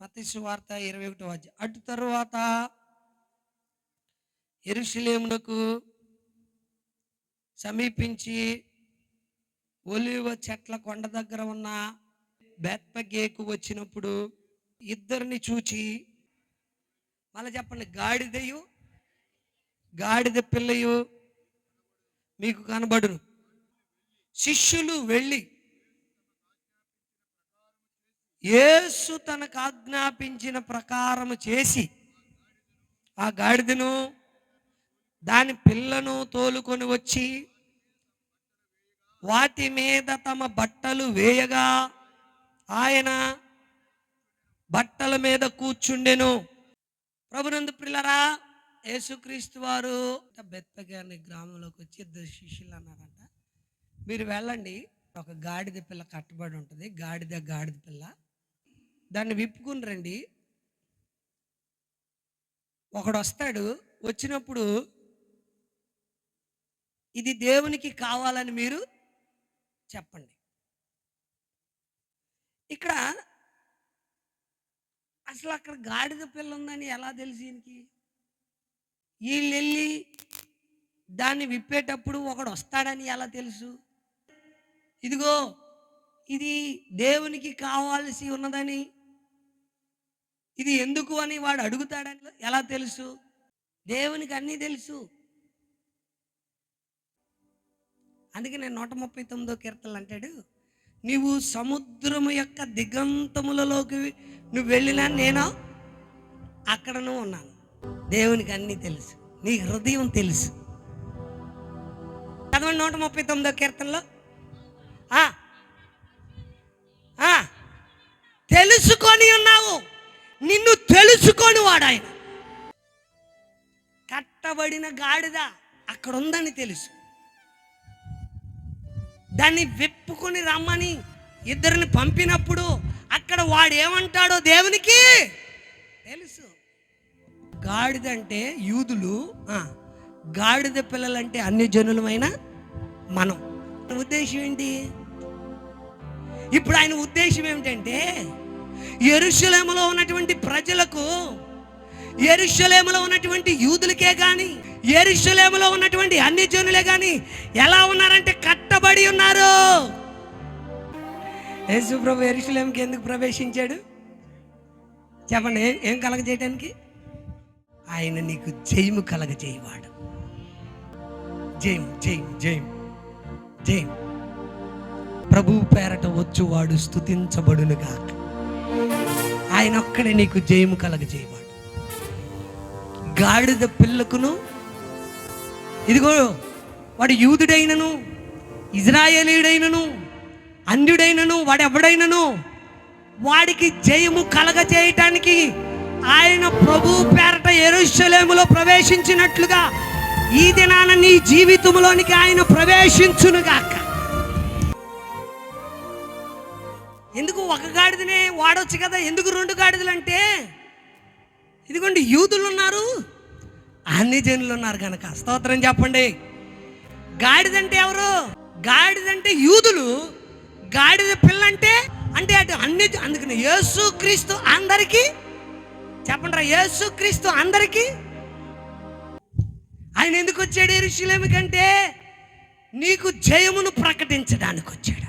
మతీసు వార్త ఇరవై ఒకటో అధ్యాయం అటు తరువాత ఎరుషులేమునకు సమీపించి ఒలివ చెట్ల కొండ దగ్గర ఉన్న బెత్పగేకు వచ్చినప్పుడు ఇద్దరిని చూచి మళ్ళీ చెప్పండి గాడిదయు గాడిద పిల్లయు మీకు కనబడును. శిష్యులు వెళ్ళి యేసు తనకు ఆజ్ఞాపించిన ప్రకారము చేసి ఆ గాడిదను దాని పిల్లను తోలుకొని వచ్చి వాటి మీద తమ బట్టలు వేయగా ఆయన బట్టల మీద కూర్చుండెను. ప్రభునందు పిల్లరా యేసుక్రీస్తు వారు బెత్తగా అనే గ్రామంలోకి వచ్చి ఇద్దరు శిష్యులు అన్నారంట. మీరు వెళ్ళండి ఒక గాడిద పిల్ల కట్టబడి ఉంటుంది గాడిద గాడిద పిల్ల. దాన్ని విప్పుకుని రండి ఒకడు వస్తాడు వచ్చినప్పుడు ఇది దేవునికి కావాలని మీరు చెప్పండి. ఇక్కడ అసలు అక్కడ గాడిద పిల్ల ఉందని ఎలా తెలిసి ఈయనకి? వీళ్ళు వెళ్ళి దాన్ని విప్పేటప్పుడు ఒకడు వస్తాడని ఎలా తెలుసు? ఇదిగో ఇది దేవునికి కావాల్సి ఉన్నదని ఇది ఎందుకు అని వాడు అడుగుతాడని ఎలా తెలుసు? దేవునికి అన్నీ తెలుసు. అందుకే నేను నూట ముప్పై తొమ్మిదో కీర్తనలు అంటాడు నీవు సముద్రము యొక్క దిగంతములలోకి నువ్వు వెళ్ళినా నేను అక్కడను ఉన్నాను. దేవునికి అన్నీ తెలుసు. నీ హృదయం తెలుసు. చదవండి నూట ముప్పై తొమ్మిదో కీర్తనలో. నిన్ను తెలుసుకొని వాడు ఆయన. కట్టబడిన గాడిద అక్కడ ఉందని తెలుసు. దాన్ని విప్పుకొని రమ్మని ఇద్దరిని పంపినప్పుడు అక్కడ వాడు ఏమంటాడో దేవునికి తెలుసు. గాడిద అంటే యూదులు గాడిద పిల్లలంటే అన్ని జనులమైన మనం. ఉద్దేశం ఏంటి? ఇప్పుడు ఆయన ఉద్దేశం ఏమిటంటే ఎరుషలేములో ఉన్నటువంటి ప్రజలకు ఎరుషలేములో ఉన్నటువంటి యూదులకే కానీ ఎరుషలేములో ఉన్నటువంటి అన్ని జనులే కానీ ఎలా ఉన్నారంటే కట్టబడి ఉన్నారు. యేసు ప్రభు ఎరుషలేంకి ఎందుకు ప్రవేశించాడు? చెప్పండి ఏం ఏం కలగజేయడానికి ఆయన నీకు జయము కలగజేయవాడు. జయం జయం జయం జయం ప్రభు పేరట వచ్చువాడు స్థుతించబడునుగాక గాక ఆయన ఒక్కడే నీకు జయము కలగజేయవాడు గాడిద పిల్లకును ఇదిగో వాడు యూదుడైనను ఇజ్రాయేలీయుడైనను అన్యుడైనను వాడెవడైనను వాడికి జయము కలగజేయటానికి ఆయన ప్రభు పేరట ఎరుషలేములో ప్రవేశించినట్లుగా ఈ దినాన నీ జీవితంలోనికి ఆయన ప్రవేశించునుగాక. ఎందుకు ఒక గాడిదనే వాడొచ్చు కదా? ఎందుకు రెండు గాడిదలు అంటే ఇదిగోండి యూదులు ఉన్నారు అన్ని జనులు ఉన్నారు కనుక స్తోత్రం చెప్పండి. గాడిదంటే ఎవరు? గాడిదంటే యూదులు. గాడిద పిల్లంటే అంటే అటు అన్ని అందుకని యేసు క్రీస్తు అందరికీ చెప్పండి రా యేసు క్రీస్తు అందరికీ? ఆయన ఎందుకు వచ్చాడు ఎరుషులేమి కంటే? నీకు జయమును ప్రకటించడానికి వచ్చాడు